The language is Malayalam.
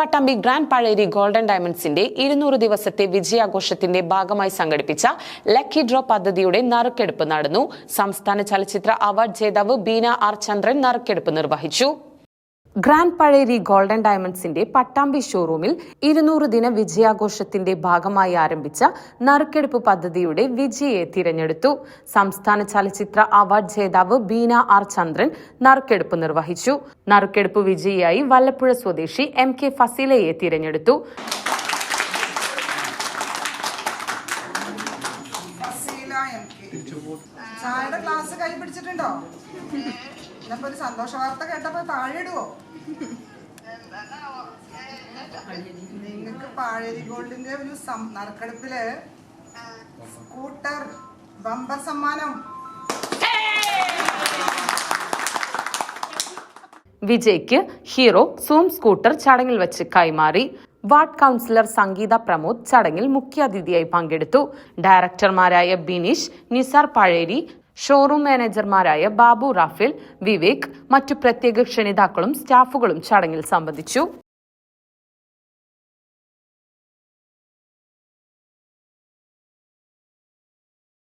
പട്ടാമ്പി ഗ്രാൻഡ് പഴേരി ഗോൾഡൻ ഡയമണ്ട്സിന്റെ ഇരുന്നൂറ് ദിവസത്തെ വിജയാഘോഷത്തിന്റെ ഭാഗമായി സംഘടിപ്പിച്ച ലക്കി ഡ്രോ പദ്ധതിയുടെ നറുക്കെടുപ്പ് നടന്നു. സംസ്ഥാന ചലച്ചിത്ര അവാർഡ് ജേതാവ് ബീന ആർ ചന്ദ്രൻ നറുക്കെടുപ്പ് നിർവഹിച്ചു. ഗ്രാൻഡ് പഴേരി ഗോൾഡൻ ഡയമണ്ട്സിന്റെ പട്ടാമ്പി ഷോറൂമിൽ ഇരുന്നൂറ് ദിന വിജയാഘോഷത്തിന്റെ ഭാഗമായി ആരംഭിച്ച നറുക്കെടുപ്പ് പദ്ധതിയുടെ വിജയെ തിരഞ്ഞെടുത്തു. സംസ്ഥാന ചലച്ചിത്ര അവാർഡ് ജേതാവ് ബീന ആർ ചന്ദ്രൻ നറുക്കെടുപ്പ് നിർവഹിച്ചു. നറുക്കെടുപ്പ് വിജയിയായി വല്ലപ്പുഴ സ്വദേശി എം കെ ഫസീലയെ തിരഞ്ഞെടുത്തു. Fazeela M K. ചായയുടെ ഗ്ലാസ് കൈ പിടിച്ചിട്ടുണ്ടോ? ഒരു സന്തോഷ വാർത്ത കേട്ടപ്പോ താഴെ ഇടുവോ നിങ്ങൾക്ക് പാഴേരി ഗോൾഡിന്റെ ഒരു നറുക്കെടുപ്പിൽ സ്കൂട്ടർ ബമ്പർ സമ്മാനം. വിജയ്ക്ക് ഹീറോ സൂം സ്കൂട്ടർ ചടങ്ങിൽ വെച്ച് കൈമാറി. വാർഡ് കൗൺസിലർ സംഗീത പ്രമോദ് ചടങ്ങിൽ മുഖ്യാതിഥിയായി പങ്കെടുത്തു. ഡയറക്ടർമാരായ ബിനീഷ് നിസാർ പഴേരി ഷോറൂം മാനേജർമാരായ ബാബു റാഫേൽ വിവേക് മറ്റു പ്രത്യേക ക്ഷണിതാക്കളും സ്റ്റാഫുകളും ചടങ്ങിൽ സംബന്ധിച്ചു.